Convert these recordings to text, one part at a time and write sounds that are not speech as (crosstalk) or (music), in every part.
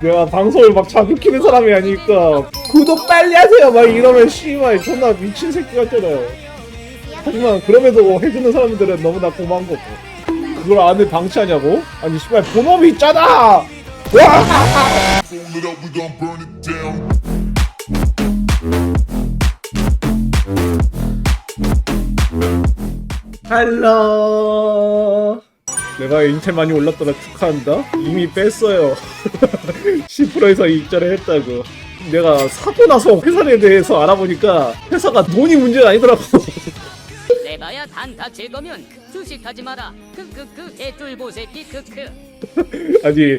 내가 방송을 막 자극히는 사람이 아니니까 구독 빨리 하세요. 막 이러면 씨발 존나 미친 새끼 같잖아요 하지만 그럼에도 해주는 사람들은 너무나 고마운 거고. 그걸 안에 방치하냐고? 아니 씨발 본업이 있잖아! 와! 할로 내가 인텔 많이 올랐더라 축하한다 이미 뺐어요 (laughs) 10%에서 익절을 했다고 내가 사고 나서 회사에 대해서 알아보니까 회사가 돈이 문제가 아니더라고 내봐야 단타 칠 거면 주식하지 마라. 크크크 새끼 크크. (laughs) 아니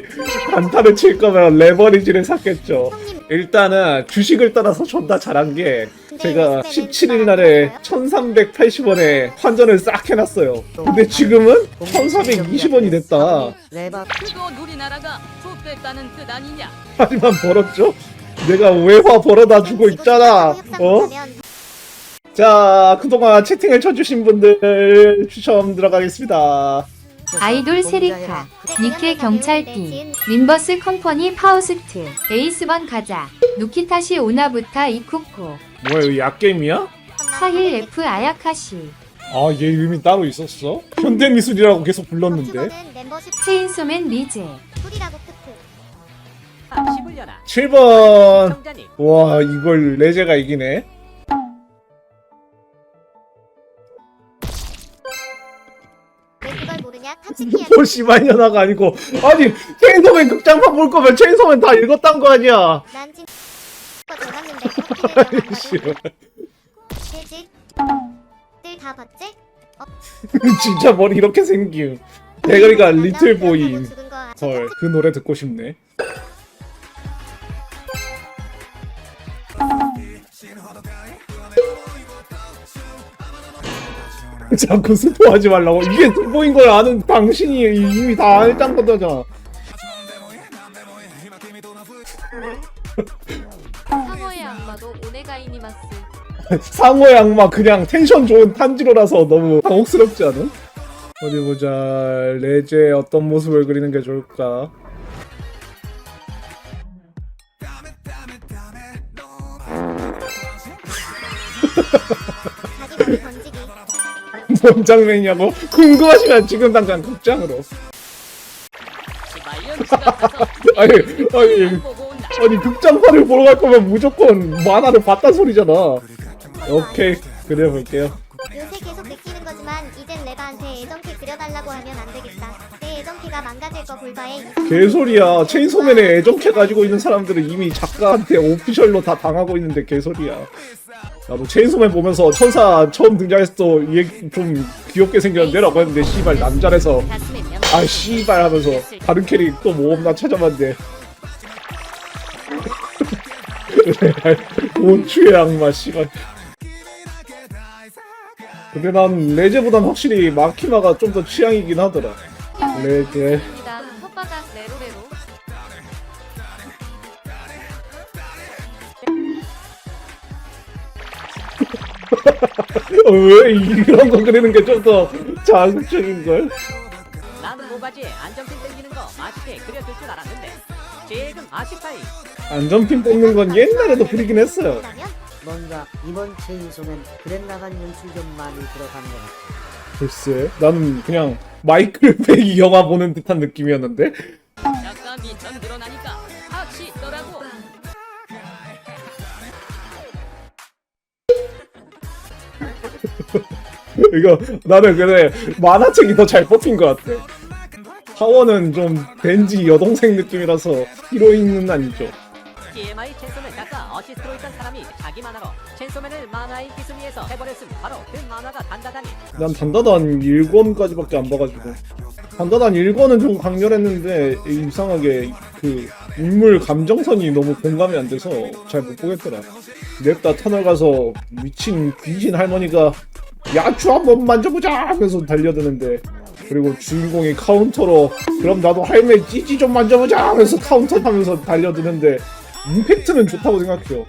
단타를 칠 거면 레버리지를 샀겠죠 일단은 주식을 따라서 존나 잘한 게 제가 17일 날에 1380원에 환전을 싹 해놨어요 근데 지금은 1420원이 됐다 레바 그건 우리나라가 좁됐다는 뜻 아니냐? 하지만 벌었죠? 내가 외화 벌어다 주고 있잖아 어? 자 그동안 채팅을 쳐주신 분들 추첨 들어가겠습니다 아이돌 세리카, 니케 경찰팀, 림버스 컴퍼니 파우스트, 에이스번 가자, 누키타시 오나부타 이쿠코, 뭐야 이거 약게임이야? 사힐 F 아야카시, 아 얘 이름이 따로 있었어? 현대미술이라고 계속 불렀는데 멤버십 체인소맨 리제, 꿀이라고 크크. 다시 불려라. 7번 성자님. 와 이걸 레제가 이기네 모르냐? 탑치키야. 뭘 씨발 년아가 아니고 아니 체인소맨 극장판 볼 거면 체인소맨 다 읽었단 거 아니야 난 전화했는데 씨발. 해지. 뜰다 봤지? (laughs) 진짜 머리 이렇게 생김 대가리가 리틀 보이 헐 그 노래 듣고 싶네 (laughs) 자꾸 스포하지 말라고. 이게 스포인 걸 아는 당신이 이미 다 알던 거잖아 상어의 악마도 오네가이니마스, (laughs) 상어의 악마 그냥 텐션 좋은 탄지로라서 너무 당혹스럽지 않은? 어디 보자. 레제의 어떤 모습을 그리는 게 좋을까 뭔 장면이냐고? 궁금하시면 지금 당장 극장으로 아니 아니. 아니 극장판을 보러 갈 거면 무조건 만화를 봤단 소리잖아 오케이 그래 볼게요 레바한테 애정캐 그려달라고 하면 안 되겠다. 내 애정캐가 망가질 거 볼바에 개소리야. 체인소맨에 애정캐 가지고 있는 사람들은 이미 작가한테 오피셜로 다 당하고 있는데 개소리야. 나도 체인소맨 보면서 천사 처음 등장했을 때얘좀 귀엽게 생겼는데 라고 했는데 씨발 명. 아 씨발 하면서 다른 캐릭 또 뭐 없나 찾아봤는데. (laughs) 온추의 악마 씨발 근데 난 레제보단 확실히 마키마가 좀 더 취향이긴 하더라 레제 입니다. 혓바닥 레로레로, 어, (laughs) 왜 이런 거 그리는 게 좀 더 자극적인걸? 나는 모바지에 안정핀 땡기는 거 맛있게 그려줄 줄 알았는데. 지금 아시타이. 안전핀 뽑는 건 옛날에도 그리긴 했어요 그러면 뭔가 이번 체인소맨 그랜 나간 연출 좀 많이 들어간 것 같아. 글쎄 나는 그냥 마이클 (laughs) 베이 영화 보는 듯한 느낌이었는데 잠깐 미천 드러나니까 확시 있더라고. (laughs) 이거 나는 그래 만화책이 더 잘 뽑힌 것 같아 하원은 좀 벤지 여동생 느낌이라서 히로인은 아니죠 TMI 첸소맨 작가 어시스트로 있던 사람이 자기 만화로 첸소맨을 만화의 기승위에서 해버렸으면 바로 그 만화가 단다다니. 난 단다단 1권까지밖에 안 봐가지고. 단다단 1권은 좀 강렬했는데 이상하게 그 인물 감정선이 너무 공감이 안 돼서 잘 못 보겠더라. 냅다 터널 가서 미친 귀신 할머니가 야추 한번 만져보자 하면서 달려드는데 그리고 주인공이 카운터로 그럼 나도 할매 찌찌 좀 만져보자 하면서 카운터 하면서 달려드는데 임팩트는 좋다고 생각해요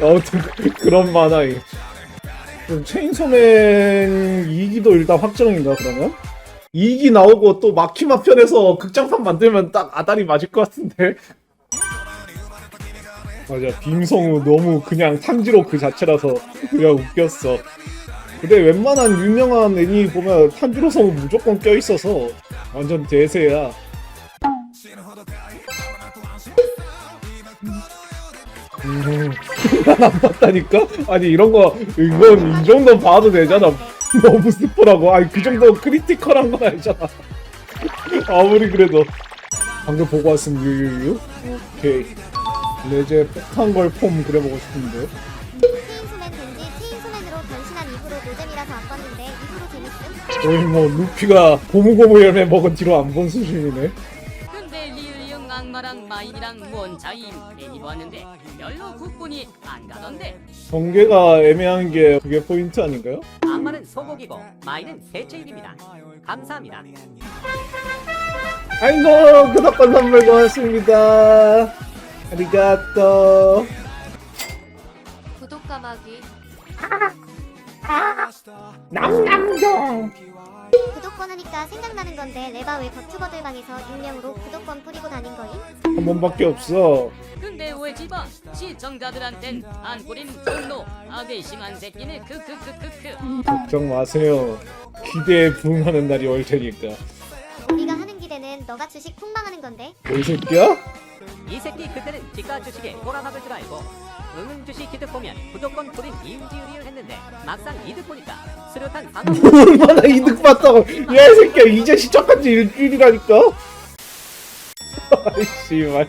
(laughs) 아무튼 그런 만화이 그럼 체인소맨 2기도 일단 확정인가 그러면? 2기 나오고 또 마키마 편에서 극장판 만들면 딱 아다리 맞을 것 같은데. 맞아, 빔성우 너무 그냥 탄지로 그 자체라서 그냥 웃겼어. 근데 웬만한 유명한 애니 보면 탄지로 성우 무조건 껴있어서 완전 대세야. 음, 난안 봤다니까? 아니 이런 거 이건 이 정도 봐도 되잖아. 너무 슬퍼라고. 아니 그 정도 크리티컬한 건 아니잖아. 아무리 그래도 방금 보고 왔음 유유유. 오케이. 레제 폭탄 걸 폼 그려보고 싶은데. 체인소맨 왠지 체인소맨으로 변신한 이후로 노잼이라서 안 봤는데 재밌음? 거의 뭐 루피가 고무고무 열매 먹은 뒤로 안 본 수준이네. 마인이랑 괜히 보았는데 별로 국분이 안 가던데 전개가 애매한 게 그게 포인트 아닌가요? 악마는 소고기고 마인은 대체입입니다 감사합니다 아이고 구독권 선물 고맙습니다. 아리가또. 구독 까마귀 남남동. 구독권 하니까 생각나는 건데 레바 왜 덕튜버들 방에서 익명으로 구독권 뿌리고 다닌 거임? 한 번밖에 없어. 근데 왜 집어 시청자들한텐 안 뿌린 종로 악의 심한 새끼네 크크크크크 걱정 마세요. 기대에 부응하는 날이 올 테니까. 우리가 하는 기대는 너가 주식 폭망하는 건데 이 새끼야? 이 새끼 그때는 지가 주식에 꼬라박을 줄 알고 응응 주식 기득 보면 무조건 뿌린 이유지의리를 했는데 막상 이득 보니까 수류탄 방어 (laughs) 얼마나 이득 봤다고. 야, 이 새끼야. 이제 시작한 지 일주일이라니까? 아이씨발.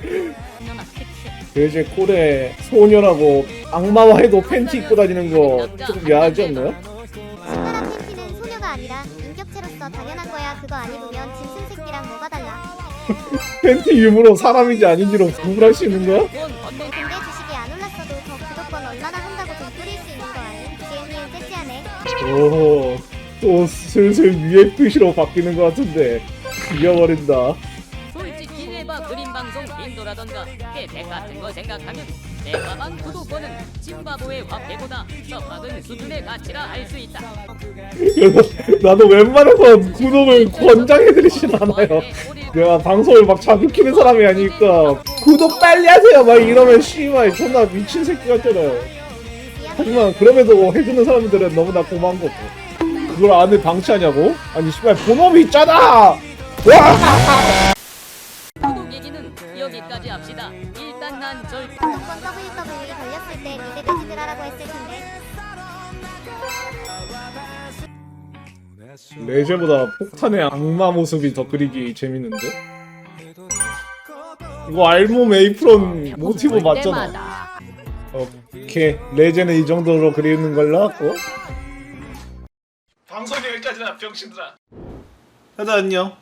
돼지 콜에 소녀라고 악마와 해도 팬티 입고 다니는 거 조금 야하지 않나요? 신나라 팬티는 소녀가 아니라 인격체로서 당연한 거야 그거 아니보면 짐승 새끼랑 뭐가 달라 (laughs) 팬티 유무로 사람인지 아닌지로 구분할 수 있는 거야? 오호 또 슬슬 뜻으로 바뀌는 것 같은데 이겨버린다 솔직히 내가 그림 방송 빈도라던가 혜택 같은 거 생각하면 내가 만 구독권은 짐바브웨 화폐보다 더 작은 수준의 가치라 할수 있다 나도 웬만해서 구독을 권장해드리진 않아요 내가 방송을 막 자극히는 사람이 아니니까 구독 빨리 하세요 막 이러면 씨발 존나 미친 새끼 같잖아요 하지만 그럼에도 해주는 사람들은 너무나 고마운 거고 그걸 안에 방치하냐고? 아니 씨발 본업이 있잖아 와! 구독 얘기는 여기까지 합시다 일단 난절 구독권 WWE 걸렸을 때 미드 돼지들 하라고 했을 텐데 레제보다 폭탄의 악마 모습이 더 그리기 재밌는데? 이거 알몸 메이프론 모티브 맞잖아 오케이. 레제는 이 정도로 그리는 걸로 하고. 방송이 여기까지나 병신들아. 다들 안녕